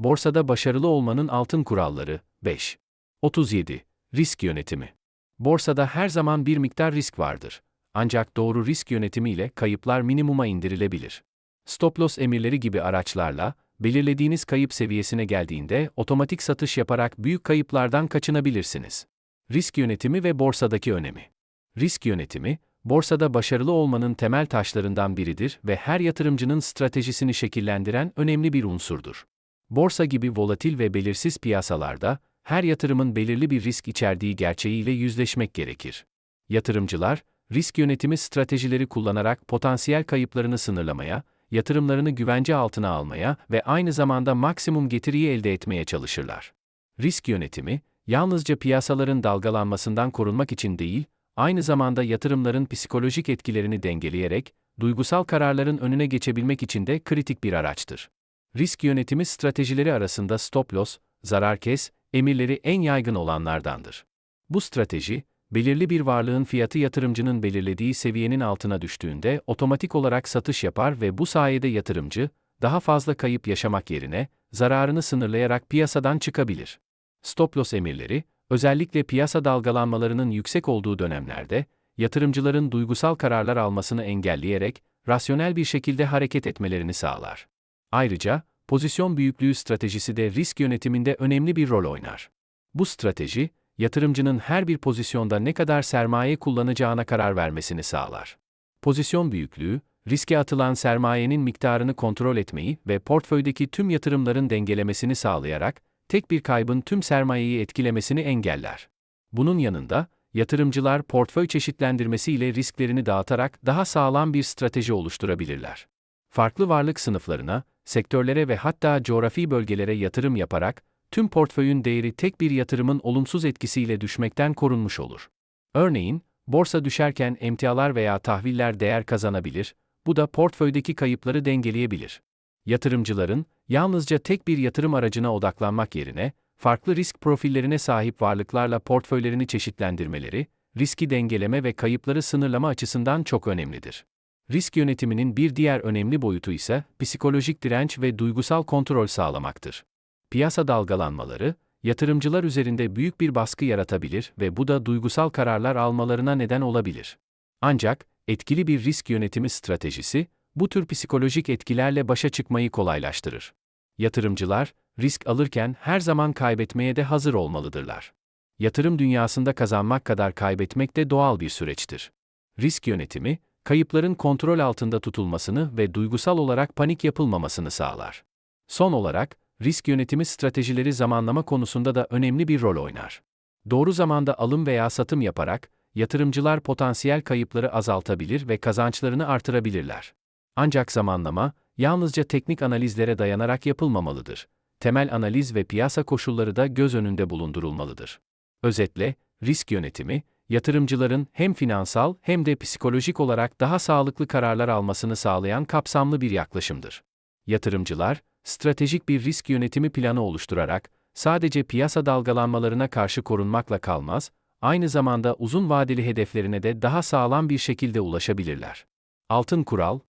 Borsada başarılı olmanın altın kuralları 5. 37. Risk yönetimi. Borsada her zaman bir miktar risk vardır. Ancak doğru risk yönetimi ile kayıplar minimuma indirilebilir. Stop loss emirleri gibi araçlarla belirlediğiniz kayıp seviyesine geldiğinde otomatik satış yaparak büyük kayıplardan kaçınabilirsiniz. Risk yönetimi ve borsadaki önemi. Risk yönetimi, borsada başarılı olmanın temel taşlarından biridir ve her yatırımcının stratejisini şekillendiren önemli bir unsurdur. Borsa gibi volatil ve belirsiz piyasalarda her yatırımın belirli bir risk içerdiği gerçeğiyle yüzleşmek gerekir. Yatırımcılar, risk yönetimi stratejileri kullanarak potansiyel kayıplarını sınırlamaya, yatırımlarını güvence altına almaya ve aynı zamanda maksimum getiriyi elde etmeye çalışırlar. Risk yönetimi, yalnızca piyasaların dalgalanmasından korunmak için değil, aynı zamanda yatırımların psikolojik etkilerini dengeleyerek, duygusal kararların önüne geçebilmek için de kritik bir araçtır. Risk yönetimi stratejileri arasında stop loss, zarar kes, emirleri en yaygın olanlardandır. Bu strateji, belirli bir varlığın fiyatı yatırımcının belirlediği seviyenin altına düştüğünde otomatik olarak satış yapar ve bu sayede yatırımcı, daha fazla kayıp yaşamak yerine, zararını sınırlayarak piyasadan çıkabilir. Stop loss emirleri, özellikle piyasa dalgalanmalarının yüksek olduğu dönemlerde, yatırımcıların duygusal kararlar almasını engelleyerek, rasyonel bir şekilde hareket etmelerini sağlar. Ayrıca, pozisyon büyüklüğü stratejisi de risk yönetiminde önemli bir rol oynar. Bu strateji, yatırımcının her bir pozisyonda ne kadar sermaye kullanacağına karar vermesini sağlar. Pozisyon büyüklüğü, riske atılan sermayenin miktarını kontrol etmeyi ve portföydeki tüm yatırımların dengelemesini sağlayarak, tek bir kaybın tüm sermayeyi etkilemesini engeller. Bunun yanında, yatırımcılar portföy çeşitlendirmesi ile risklerini dağıtarak daha sağlam bir strateji oluşturabilirler. Farklı varlık sınıflarına, sektörlere ve hatta coğrafi bölgelere yatırım yaparak, tüm portföyün değeri tek bir yatırımın olumsuz etkisiyle düşmekten korunmuş olur. Örneğin, borsa düşerken emtialar veya tahviller değer kazanabilir, bu da portföydeki kayıpları dengeleyebilir. Yatırımcıların, yalnızca tek bir yatırım aracına odaklanmak yerine, farklı risk profillerine sahip varlıklarla portföylerini çeşitlendirmeleri, riski dengeleme ve kayıpları sınırlama açısından çok önemlidir. Risk yönetiminin bir diğer önemli boyutu ise psikolojik direnç ve duygusal kontrol sağlamaktır. Piyasa dalgalanmaları, yatırımcılar üzerinde büyük bir baskı yaratabilir ve bu da duygusal kararlar almalarına neden olabilir. Ancak, etkili bir risk yönetimi stratejisi, bu tür psikolojik etkilerle başa çıkmayı kolaylaştırır. Yatırımcılar, risk alırken her zaman kaybetmeye de hazır olmalıdırlar. Yatırım dünyasında kazanmak kadar kaybetmek de doğal bir süreçtir. Risk yönetimi, kayıpların kontrol altında tutulmasını ve duygusal olarak panik yapılmamasını sağlar. Son olarak, risk yönetimi stratejileri zamanlama konusunda da önemli bir rol oynar. Doğru zamanda alım veya satım yaparak, yatırımcılar potansiyel kayıpları azaltabilir ve kazançlarını artırabilirler. Ancak zamanlama, yalnızca teknik analizlere dayanarak yapılmamalıdır. Temel analiz ve piyasa koşulları da göz önünde bulundurulmalıdır. Özetle, risk yönetimi, yatırımcıların hem finansal hem de psikolojik olarak daha sağlıklı kararlar almasını sağlayan kapsamlı bir yaklaşımdır. Yatırımcılar, stratejik bir risk yönetimi planı oluşturarak, sadece piyasa dalgalanmalarına karşı korunmakla kalmaz, aynı zamanda uzun vadeli hedeflerine de daha sağlam bir şekilde ulaşabilirler. Altın kural,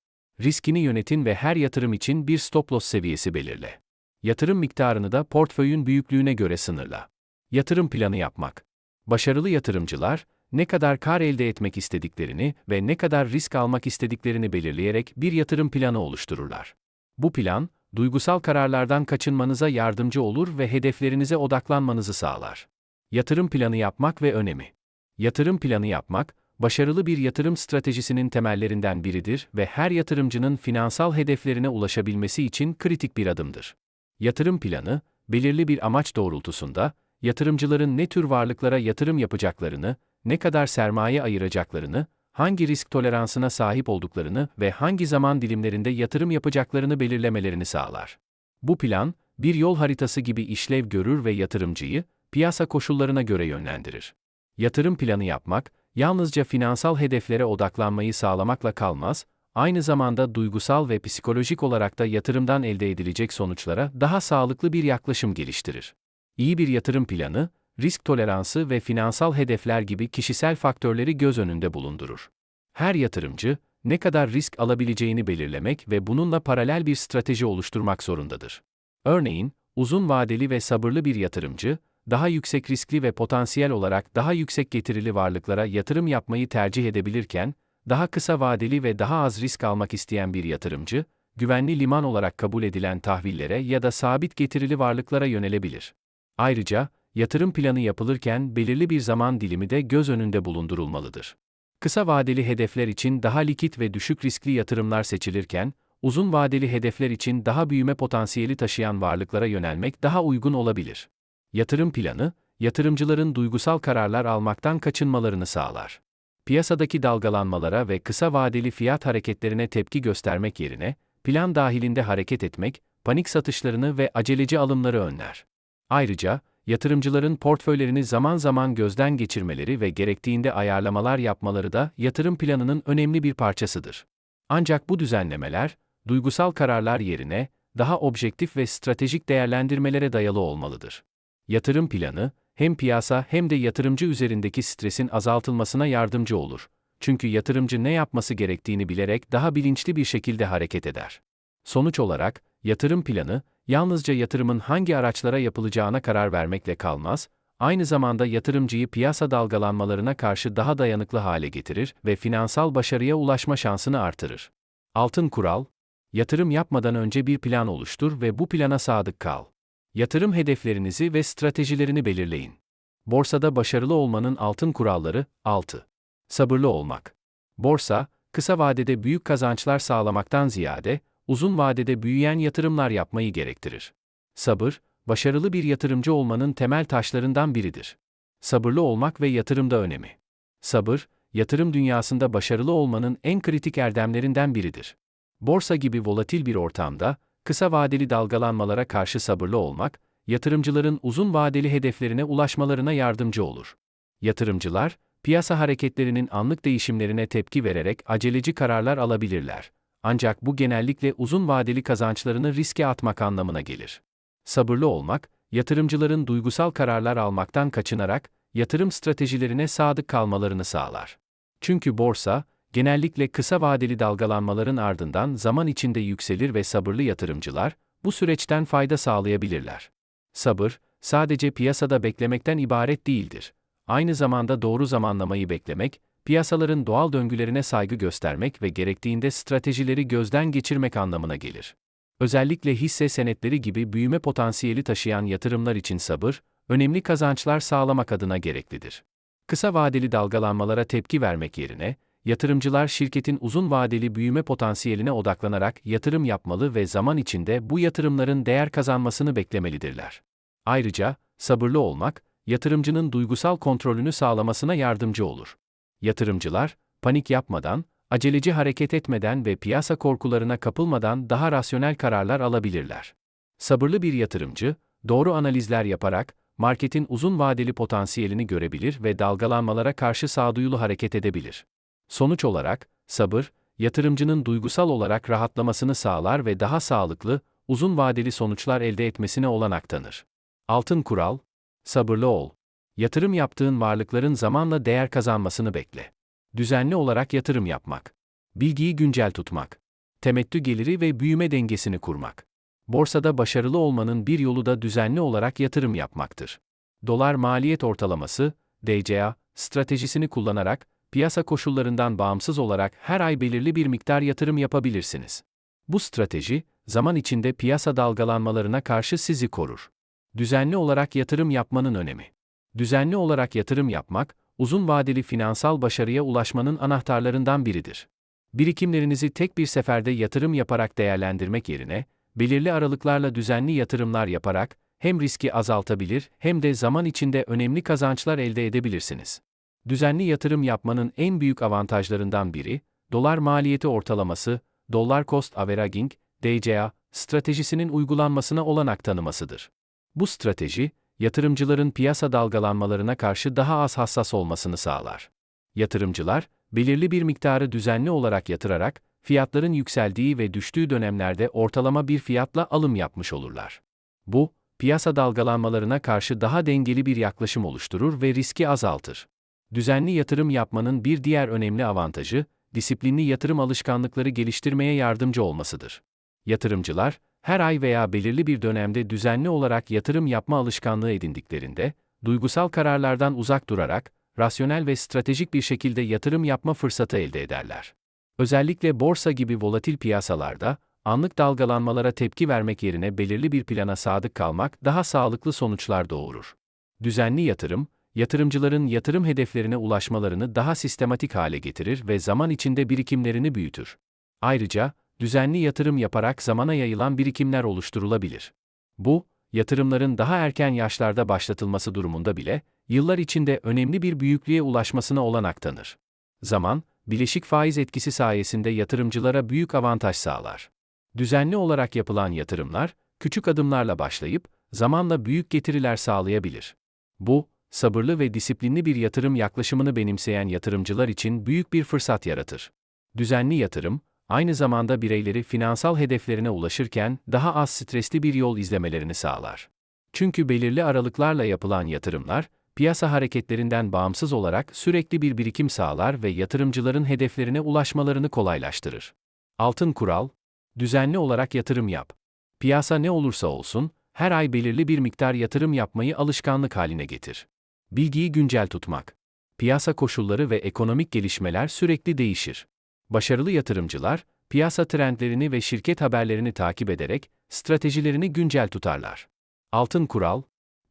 riskini yönetin ve her yatırım için bir stop loss seviyesi belirle. Yatırım miktarını da portföyün büyüklüğüne göre sınırla. Yatırım planı yapmak. Başarılı yatırımcılar, ne kadar kar elde etmek istediklerini ve ne kadar risk almak istediklerini belirleyerek bir yatırım planı oluştururlar. Bu plan, duygusal kararlardan kaçınmanıza yardımcı olur ve hedeflerinize odaklanmanızı sağlar. Yatırım planı yapmak ve önemi. Yatırım planı yapmak, başarılı bir yatırım stratejisinin temellerinden biridir ve her yatırımcının finansal hedeflerine ulaşabilmesi için kritik bir adımdır. Yatırım planı, belirli bir amaç doğrultusunda, yatırımcıların ne tür varlıklara yatırım yapacaklarını, ne kadar sermaye ayıracaklarını, hangi risk toleransına sahip olduklarını ve hangi zaman dilimlerinde yatırım yapacaklarını belirlemelerini sağlar. Bu plan, bir yol haritası gibi işlev görür ve yatırımcıyı, piyasa koşullarına göre yönlendirir. Yatırım planı yapmak, yalnızca finansal hedeflere odaklanmayı sağlamakla kalmaz, aynı zamanda duygusal ve psikolojik olarak da yatırımdan elde edilecek sonuçlara daha sağlıklı bir yaklaşım geliştirir. İyi bir yatırım planı, risk toleransı ve finansal hedefler gibi kişisel faktörleri göz önünde bulundurur. Her yatırımcı, ne kadar risk alabileceğini belirlemek ve bununla paralel bir strateji oluşturmak zorundadır. Örneğin, uzun vadeli ve sabırlı bir yatırımcı, daha yüksek riskli ve potansiyel olarak daha yüksek getirili varlıklara yatırım yapmayı tercih edebilirken, daha kısa vadeli ve daha az risk almak isteyen bir yatırımcı, güvenli liman olarak kabul edilen tahvillere ya da sabit getirili varlıklara yönelebilir. Ayrıca, yatırım planı yapılırken belirli bir zaman dilimi de göz önünde bulundurulmalıdır. Kısa vadeli hedefler için daha likit ve düşük riskli yatırımlar seçilirken, uzun vadeli hedefler için daha büyüme potansiyeli taşıyan varlıklara yönelmek daha uygun olabilir. Yatırım planı, yatırımcıların duygusal kararlar almaktan kaçınmalarını sağlar. Piyasadaki dalgalanmalara ve kısa vadeli fiyat hareketlerine tepki göstermek yerine, plan dahilinde hareket etmek, panik satışlarını ve aceleci alımları önler. Ayrıca, yatırımcıların portföylerini zaman zaman gözden geçirmeleri ve gerektiğinde ayarlamalar yapmaları da yatırım planının önemli bir parçasıdır. Ancak bu düzenlemeler, duygusal kararlar yerine daha objektif ve stratejik değerlendirmelere dayalı olmalıdır. Yatırım planı, hem piyasa hem de yatırımcı üzerindeki stresin azaltılmasına yardımcı olur. Çünkü yatırımcı ne yapması gerektiğini bilerek daha bilinçli bir şekilde hareket eder. Sonuç olarak, yatırım planı, yalnızca yatırımın hangi araçlara yapılacağına karar vermekle kalmaz, aynı zamanda yatırımcıyı piyasa dalgalanmalarına karşı daha dayanıklı hale getirir ve finansal başarıya ulaşma şansını artırır. Altın kural, yatırım yapmadan önce bir plan oluştur ve bu plana sadık kal. Yatırım hedeflerinizi ve stratejilerini belirleyin. Borsada başarılı olmanın altın kuralları 6. Sabırlı olmak. Borsa, kısa vadede büyük kazançlar sağlamaktan ziyade, uzun vadede büyüyen yatırımlar yapmayı gerektirir. Sabır, başarılı bir yatırımcı olmanın temel taşlarından biridir. Sabırlı olmak ve yatırımda önemi. Sabır, yatırım dünyasında başarılı olmanın en kritik erdemlerinden biridir. Borsa gibi volatil bir ortamda, kısa vadeli dalgalanmalara karşı sabırlı olmak, yatırımcıların uzun vadeli hedeflerine ulaşmalarına yardımcı olur. Yatırımcılar, piyasa hareketlerinin anlık değişimlerine tepki vererek aceleci kararlar alabilirler. Ancak bu genellikle uzun vadeli kazançlarını riske atmak anlamına gelir. Sabırlı olmak, yatırımcıların duygusal kararlar almaktan kaçınarak yatırım stratejilerine sadık kalmalarını sağlar. Çünkü borsa, genellikle kısa vadeli dalgalanmaların ardından zaman içinde yükselir ve sabırlı yatırımcılar bu süreçten fayda sağlayabilirler. Sabır, sadece piyasada beklemekten ibaret değildir. Aynı zamanda doğru zamanlamayı beklemek, piyasaların doğal döngülerine saygı göstermek ve gerektiğinde stratejileri gözden geçirmek anlamına gelir. Özellikle hisse senetleri gibi büyüme potansiyeli taşıyan yatırımlar için sabır, önemli kazançlar sağlamak adına gereklidir. Kısa vadeli dalgalanmalara tepki vermek yerine, yatırımcılar şirketin uzun vadeli büyüme potansiyeline odaklanarak yatırım yapmalı ve zaman içinde bu yatırımların değer kazanmasını beklemelidirler. Ayrıca, sabırlı olmak, yatırımcının duygusal kontrolünü sağlamasına yardımcı olur. Yatırımcılar, panik yapmadan, aceleci hareket etmeden ve piyasa korkularına kapılmadan daha rasyonel kararlar alabilirler. Sabırlı bir yatırımcı, doğru analizler yaparak, marketin uzun vadeli potansiyelini görebilir ve dalgalanmalara karşı sağduyulu hareket edebilir. Sonuç olarak, sabır, yatırımcının duygusal olarak rahatlamasını sağlar ve daha sağlıklı, uzun vadeli sonuçlar elde etmesine olanak tanır. Altın kural, sabırlı ol. Yatırım yaptığın varlıkların zamanla değer kazanmasını bekle. Düzenli olarak yatırım yapmak. Bilgiyi güncel tutmak. Temettü geliri ve büyüme dengesini kurmak. Borsada başarılı olmanın bir yolu da düzenli olarak yatırım yapmaktır. Dolar maliyet ortalaması, DCA, stratejisini kullanarak piyasa koşullarından bağımsız olarak her ay belirli bir miktar yatırım yapabilirsiniz. Bu strateji, zaman içinde piyasa dalgalanmalarına karşı sizi korur. Düzenli olarak yatırım yapmanın önemi. Düzenli olarak yatırım yapmak, uzun vadeli finansal başarıya ulaşmanın anahtarlarından biridir. Birikimlerinizi tek bir seferde yatırım yaparak değerlendirmek yerine, belirli aralıklarla düzenli yatırımlar yaparak hem riski azaltabilir hem de zaman içinde önemli kazançlar elde edebilirsiniz. Düzenli yatırım yapmanın en büyük avantajlarından biri, dolar maliyeti ortalaması, Dollar Cost Averaging, DCA, stratejisinin uygulanmasına olanak tanımasıdır. Bu strateji, yatırımcıların piyasa dalgalanmalarına karşı daha az hassas olmasını sağlar. Yatırımcılar, belirli bir miktarı düzenli olarak yatırarak, fiyatların yükseldiği ve düştüğü dönemlerde ortalama bir fiyatla alım yapmış olurlar. Bu, piyasa dalgalanmalarına karşı daha dengeli bir yaklaşım oluşturur ve riski azaltır. Düzenli yatırım yapmanın bir diğer önemli avantajı, disiplinli yatırım alışkanlıkları geliştirmeye yardımcı olmasıdır. Yatırımcılar, her ay veya belirli bir dönemde düzenli olarak yatırım yapma alışkanlığı edindiklerinde, duygusal kararlardan uzak durarak, rasyonel ve stratejik bir şekilde yatırım yapma fırsatı elde ederler. Özellikle borsa gibi volatil piyasalarda, anlık dalgalanmalara tepki vermek yerine belirli bir plana sadık kalmak daha sağlıklı sonuçlar doğurur. Düzenli yatırım, yatırımcıların yatırım hedeflerine ulaşmalarını daha sistematik hale getirir ve zaman içinde birikimlerini büyütür. Ayrıca, düzenli yatırım yaparak zamana yayılan birikimler oluşturulabilir. Bu, yatırımların daha erken yaşlarda başlatılması durumunda bile, yıllar içinde önemli bir büyüklüğe ulaşmasına olanak tanır. Zaman, bileşik faiz etkisi sayesinde yatırımcılara büyük avantaj sağlar. Düzenli olarak yapılan yatırımlar, küçük adımlarla başlayıp, zamanla büyük getiriler sağlayabilir. Bu, sabırlı ve disiplinli bir yatırım yaklaşımını benimseyen yatırımcılar için büyük bir fırsat yaratır. Düzenli yatırım, aynı zamanda bireyleri finansal hedeflerine ulaşırken daha az stresli bir yol izlemelerini sağlar. Çünkü belirli aralıklarla yapılan yatırımlar, piyasa hareketlerinden bağımsız olarak sürekli bir birikim sağlar ve yatırımcıların hedeflerine ulaşmalarını kolaylaştırır. Altın kural, düzenli olarak yatırım yap. Piyasa ne olursa olsun, her ay belirli bir miktar yatırım yapmayı alışkanlık haline getir. Bilgiyi güncel tutmak. Piyasa koşulları ve ekonomik gelişmeler sürekli değişir. Başarılı yatırımcılar, piyasa trendlerini ve şirket haberlerini takip ederek stratejilerini güncel tutarlar. Altın kural,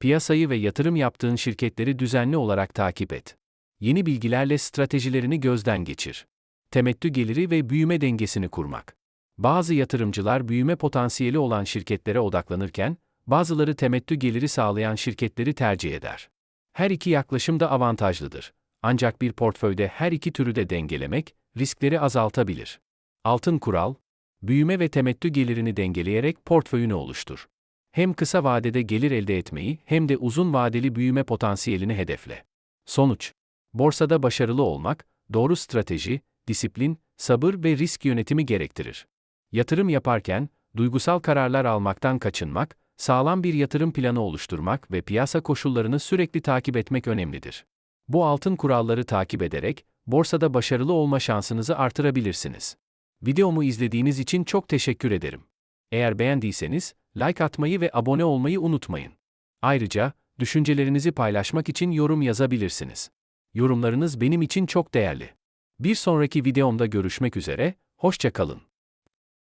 piyasayı ve yatırım yaptığın şirketleri düzenli olarak takip et. Yeni bilgilerle stratejilerini gözden geçir. Temettü geliri ve büyüme dengesini kurmak. Bazı yatırımcılar büyüme potansiyeli olan şirketlere odaklanırken, bazıları temettü geliri sağlayan şirketleri tercih eder. Her iki yaklaşım da avantajlıdır. Ancak bir portföyde her iki türü de dengelemek, riskleri azaltabilir. Altın kural, büyüme ve temettü gelirini dengeleyerek portföyünü oluştur. Hem kısa vadede gelir elde etmeyi hem de uzun vadeli büyüme potansiyelini hedefle. Sonuç, borsada başarılı olmak, doğru strateji, disiplin, sabır ve risk yönetimi gerektirir. Yatırım yaparken, duygusal kararlar almaktan kaçınmak, sağlam bir yatırım planı oluşturmak ve piyasa koşullarını sürekli takip etmek önemlidir. Bu altın kuralları takip ederek, borsada başarılı olma şansınızı artırabilirsiniz. Videomu izlediğiniz için çok teşekkür ederim. Eğer beğendiyseniz, like atmayı ve abone olmayı unutmayın. Ayrıca, düşüncelerinizi paylaşmak için yorum yazabilirsiniz. Yorumlarınız benim için çok değerli. Bir sonraki videomda görüşmek üzere, hoşça kalın.